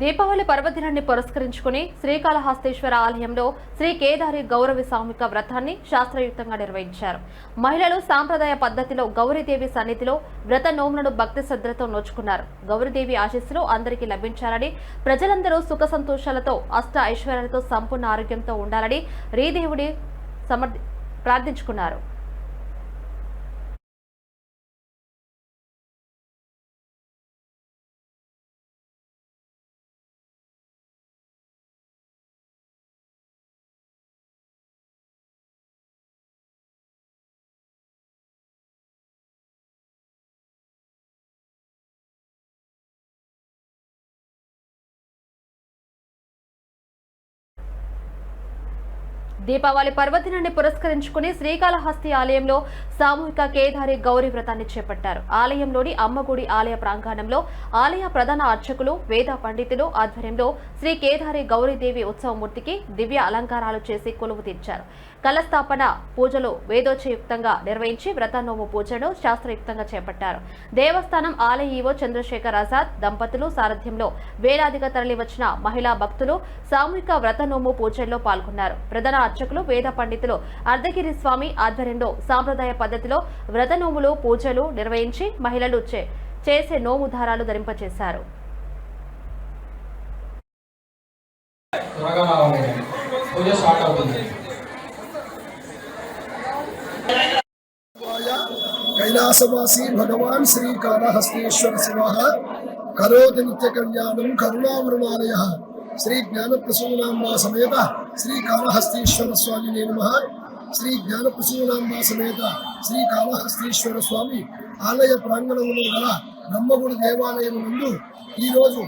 దీపావళి పర్వదినాన్ని పురస్కరించుకుని శ్రీకాళహస్తేశ్వర ఆలయంలో శ్రీ కేదారి గౌరవి సామూహిక వ్రతాన్ని శాస్త్రయుక్తంగా నిర్వహించారు. మహిళలు సాంప్రదాయ పద్ధతిలో గౌరీదేవి సన్నిధిలో వ్రత నోములను భక్తి శ్రద్ధలతో నోచుకున్నారు. గౌరీదేవి ఆశీస్సులు అందరికీ లభించాలని ప్రజలందరూ సుఖ సంతోషాలతో అష్ట ఐశ్వర్యాలతో సంపూర్ణ ఆరోగ్యంతో ఉండాలని రీదేవుడి సమర్థి ప్రార్థించుకున్నారు. దీపావళి పర్వదినాన్ని పురస్కరించుకుని శ్రీకాళహస్తి ఆలయంలో సామూహిక కేదారి గౌరీ వ్రతాన్ని చేపట్టారు. ఆలయంలోని అమ్మగుడి ఆలయ ప్రాంగణంలో ఆలయ ప్రధాన అర్చకులు వేద పండితులు ఆధ్వర్యంలో శ్రీ కేదారి గౌరీదేవి ఉత్సవమూర్తికి దివ్య అలంకారాలు చేసి కొలువు తీర్చారు. కలస్థాపన పూజలు వేదోచయుక్తంగా నిర్వహించి వ్రతనోము పూజను శాస్త్రయుక్తంగా చేపట్టారు. దేవస్థానం ఆలయ ఈవో చంద్రశేఖర్ ఆజాద్ దంపతులు సారథ్యంలో వేలాదిగా తరలివచ్చిన మహిళా భక్తులు సామూహిక వ్రతనోము పూజల్లో పాల్గొన్నారు. ప్రధాన అర్చకులు వేద పండితులు అర్ధగిరి స్వామి ఆధ్వర్యంలో సాంప్రదాయ పద్ధతిలో వ్రతనోములు పూజలు నిర్వహించి మహిళలు చే- చేసే నోము దారాలు ధరింపచేశారు. త్వరగా రావాలి పూజ స్టార్ట్ అవుతుంది. కైలాసవాసి భగవాన్ శ్రీకాళహస్తీశ్వర శివ కరోతి నిత్య కళ్యాణం కరుణామృణాలయ. శ్రీ జ్ఞానప్రసూనాంబా సమేత శ్రీ కాళహస్తీశ్వర స్వామి నమ. శ్రీ జ్ఞానప్రసూనాంబా సమేత శ్రీ కాళహస్తీశ్వర స్వామి ఆలయ ప్రాంగణంలో గల బ్రహ్మగుడి దేవాలయం నందు ఈరోజు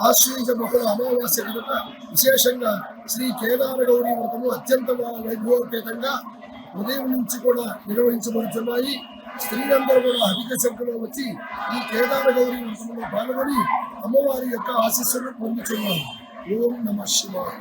ఆశ్రయించ బహుళ అమావాస్య కనుక విశేషంగా శ్రీ కేదారగౌరి వ్రతము అత్యంత వైభవోపేతంగా ఉదయం నుంచి కూడా నిర్వహించబడుతున్నాయి. స్త్రీలందరూ కూడా అధిక సంఖ్యలో వచ్చి ఈ కేదార గౌరీ వ్రతంలో పాల్గొని అమ్మవారి యొక్క ఆశీస్సులను పొందుతున్నారు ఓం నమ శివాయ